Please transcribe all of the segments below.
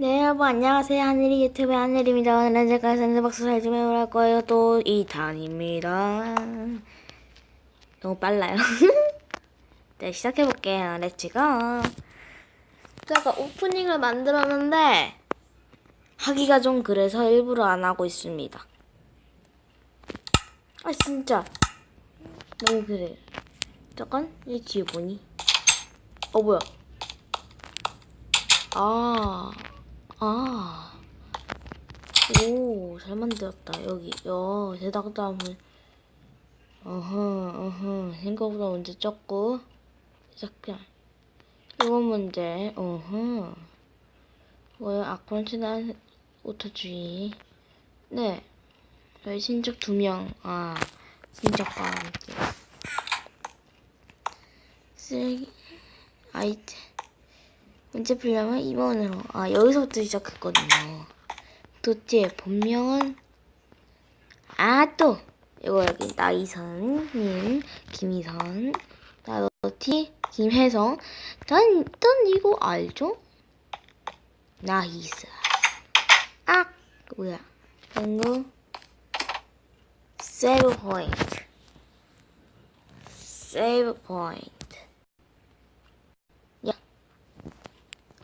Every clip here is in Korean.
네, 여러분 안녕하세요. 하늘이 유튜브의 하늘입니다. 오늘은 제가 샌드박스 살좀 해볼 거예요. 또 2탄입니다. 너무 빨라요. 네, 시작해볼게요. 렛츠고. 제가 오프닝을 만들었는데 하기가 좀 그래서 일부러 안 하고 있습니다. 아 진짜 너무 그래. 잠깐 이 뒤에 보니? 어 뭐야? 아, 아. 오, 잘 만들었다. 여기, 여, 대닥담을. 어허, 어허. 생각보다 문제 적고. 시작해. 이번 문제, 어허. 뭐야, 아크론치난 오토주의. 네. 저희 친척 두 명. 아, 친척과 함께. 쓰레기, 아이템. 문제 풀려면 2번으로. 아, 여기서부터 시작했거든요. 도티의 본명은, 아, 또! 이거 여기 나이선님, 김희선, 나도티, 김혜성. 난, 난 이거 알죠? 나이스. 아! 뭐야. 그리고, 세이브 포인트. 세이브 포인트.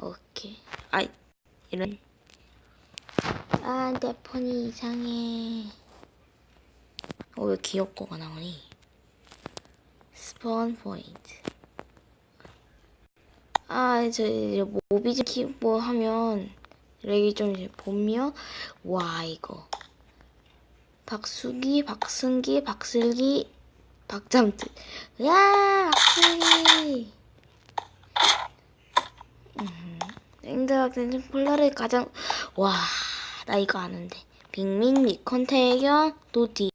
오케이. 아이, 이런. 아, 내 폰이 이상해. 어, 왜 귀엽고가 나오니? 스폰 포인트. 아, 저, 이제 모비즈 키뭐 하면, 렉이 좀 이제 보면, 와, 이거. 박수기, 박승기, 박슬기, 박잠트. 야, 박슬기! 앵드학생 폴라를 가장 와 나 이거 아는데. 빅민 미콘 태경 도티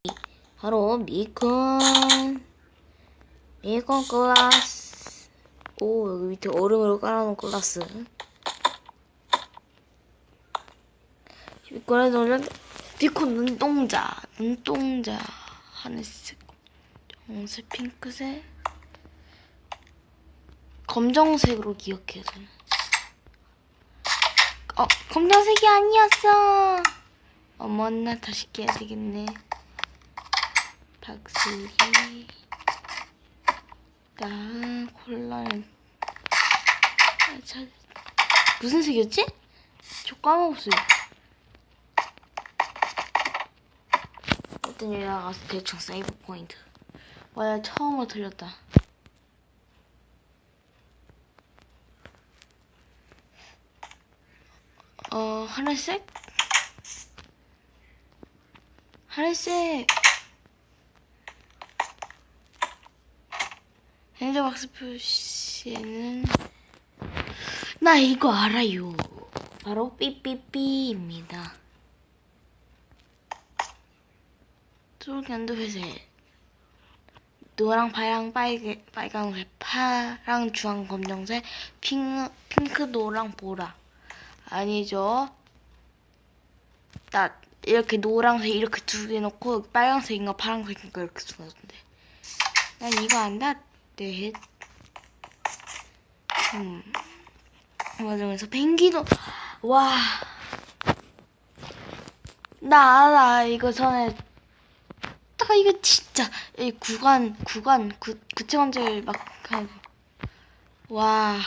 바로 미콘. 미콘 클라스. 오 여기 밑에 얼음으로 깔아놓은 클라스. 미콘에 넣는 미콘 눈동자 눈동자. 하늘색 정색 핑크색. 검정색으로 기억해요 저는 어, 검정색이 아니었어. 어머나 다시 깨야 되겠네. 박슬기. 나 콜라는 아, 자, 무슨 색이었지? 저 까먹었어요. 어떤 여자 가서 대충 세이브 포인트. 와야 처음으로 틀렸다. 어, 하늘색? 하늘색! 핸드박스 표시에는 나 이거 알아요. 바로 삐삐삐입니다. 쫄견도 회색. 노랑, 파랑, 빨개, 빨강색, 파랑, 주황, 검정색, 핑크, 핑크, 노랑, 보라. 아니죠. 나 이렇게 노란색 이렇게 두 개 놓고 빨간색인가 파란색인가 이렇게 두었는데 난 이거 안다. 네. 음. 맞으면서 펭귄도 와. 나 알아. 이거 전에 딱 이거 진짜 이 구간 구간 구 구체관절 막 와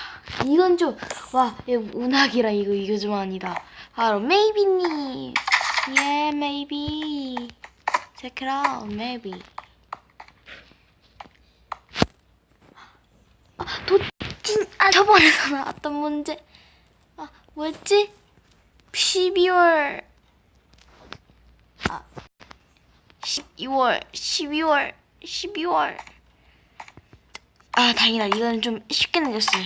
이건 좀와 운학이라 이거 이거 좀 아니다. 바로 메이비님. 예 메이비. Check it out maybe 아 도찐 아 저번에 나왔던 문제. 아 뭐였지? 12월. 아 12월 12월 12월 아 다행이다. 이건 좀 쉽게 늦었어요.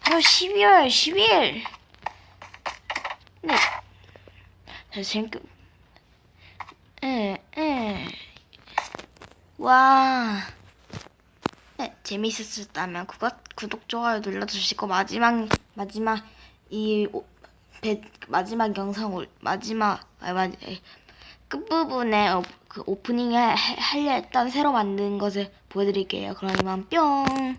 바로 12월 10일. 네. 잘생겨 에에 와. 네, 재밌었다면 구독, 구독 좋아요 눌러주시고 마지막 마지막 이 오, 배, 마지막 영상 올 마지막 아, 마, 끝부분에 어, 그 오프닝 에 하려 했던 새로 만든 것을 보여드릴게요. 그럼 이만 뿅.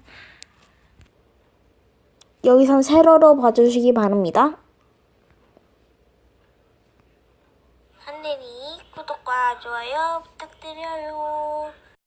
여기선 세로로 봐주시기 바랍니다.